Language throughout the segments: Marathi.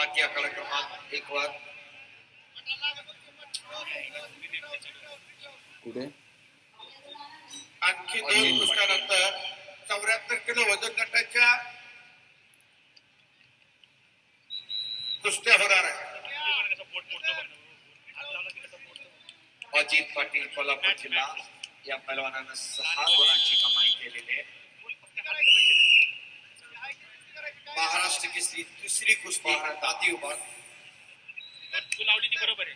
माती आकडा क्रमांक एक वर कुठे? आणखी दोन पुरस्कारानंतर चौऱ्याहत्तर किलो वज़न गटाच्या कुस्त्या होणार आहे. अजित पाटील कोल्हापूर जिल्हा या पैलवानानं सहा गुणांची कमाई केलेली आहे. महाराष्ट्र केसरी दुसरी कुस्ती. दाती उभा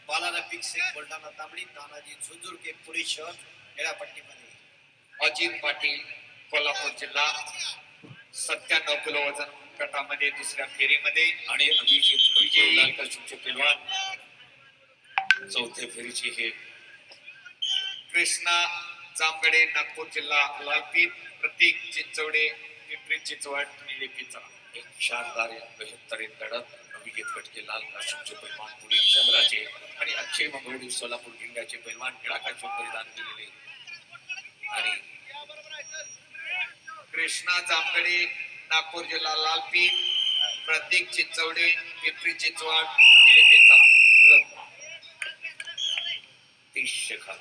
बालाला पिक्सिंग बुलढाणा तांबडी तानाजी झुंझुरके पुणे शहर खेळापट्टीमध्ये अजित पाटील कोल्हापूर जिल्हा सत्त्याण्णव किलो वजन गटामध्ये दुसऱ्या फेरीमध्ये. आणि अभिजित विजयी. पैलवान चौथ्या फेरीचे हे. कृष्णा जामगडे नागपूर जिल्हा लालपीत प्रतीक चिंचवडे पिंपरी चिंचवड निलेपीचा एक शानदार या बेहत्तरीन लढत अभिजित फटके लाल काशूचे पैलवान पुणे शहराचे आणि अक्षय मंगळूर सोलापूर जिल्ह्याचे पैलवान निळाकाचे परिधान केलेले आणि कृष्णा जामगडे नागपूर जिल्हा लालपीत प्रतीक चिंचवडे पिंपरी चिंचवड निलेपीचा तीस शेखा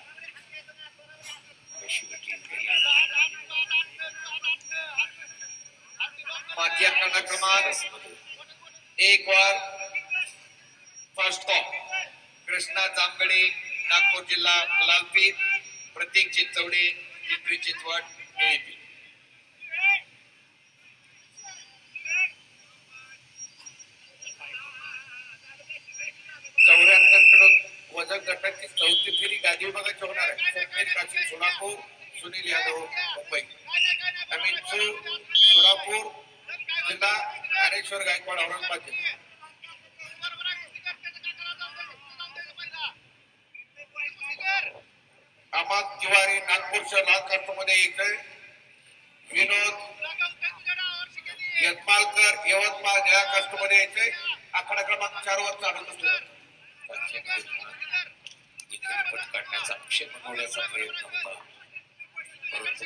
माती क्रमांक एक वर फर्स्ट कॉप कृष्णा जामगडे नागपूर जिल्हा लालपीत प्रतीक चिंचवडे पिंपरी चिंचवड निळेपीठ चौऱ्याहत्तर किलो वजन गटाची चौथी फेरी गादी विभागाची होणार आहे. काशी सोलापूर सुनील यादव मुंबई. नवीन सोलापूर ज्ञानेश्वर गायकवाड औरंगाबाद जिल्हा. अहमद तिवारी नागपूरच्या लाल कार्टमध्ये एक विनोद यत्मालकर यवतमाळ निळ्या कास्टमध्ये यायचंय आकडा क्रमांक चार वर चालत असतो. काढण्याचा अक्षय बनवण्याचा प्रयत्न होता. परंतु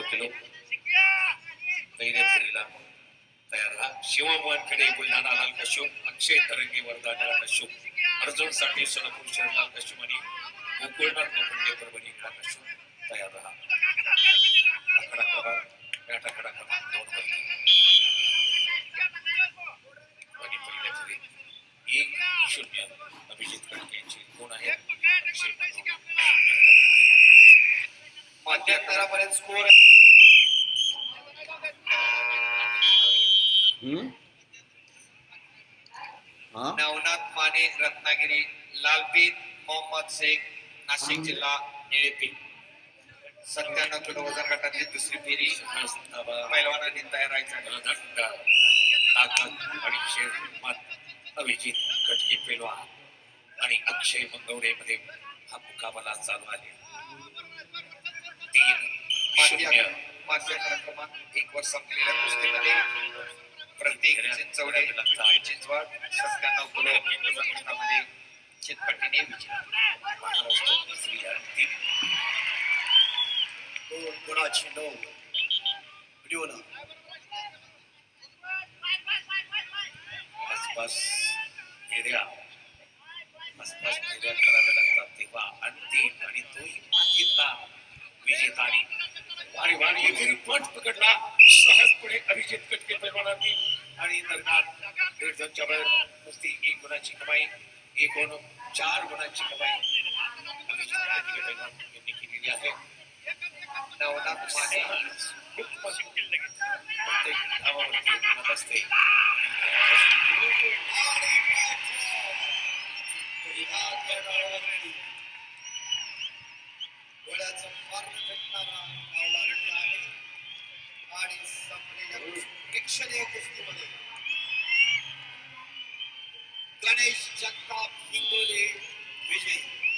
सत्त्याण्णव पहिल्या फेरीला तयार राहा बुलढाणा लाल अक्षय तरंगी वर्धा निळा अर्जुनसाठी सोलापूर शहर लाल आणि गोकुळनाथ लोखंडे परभणी तयार राहा. आकडा क्रमांक बॅट आकडा क्रमांक दोन वरती. आणि पहिल्या फेरीत एक शून्य अभिजित कणके गुण आहे अक्षय शून्य. स्कोर नवनाथ माने रत्नागिरी लालपीत मोहम्मद शेख नाशिक जिल्हा निळेपीठ सत्त्याण्णव किलो वजन गटातली दुसरी फेरी पैलवानांनी तयार ताकद अभिजित कटके पेलवान आणि अक्षय मंगवडे मध्ये हा मुकाबला चालू आहे. तीन शून्य. क्रमांक एक वर संपलेल्या कुस्तीमध्ये प्रत्येक चिंचवडे चिंचवड सत्त्याण्णव किलो मध्ये चितपटीने दोन व्हिडिओला आसपास एरिया आसपास एरिया करावे लागतात तेव्हा अंतिम आणि तोही मातीतला विजेता आणि वारी वारी पट पकडला. सहजपणे अभिजित कटके पैलवानांनी आणि दरम्यान दीड दोनच्या वेळ नुसती एक गुणाची कमाई एक गुण चार गुणाची कमाई अभिजित कटके पैलवान यांनी केलेली आहे. नवनाथ माने हुकमत प्रत्येक धावावरती हुकमत असते. आणि संपलेल्या प्रेक्षणीय कुस्तीमध्ये गणेश जगताप हिंगोले विजयी.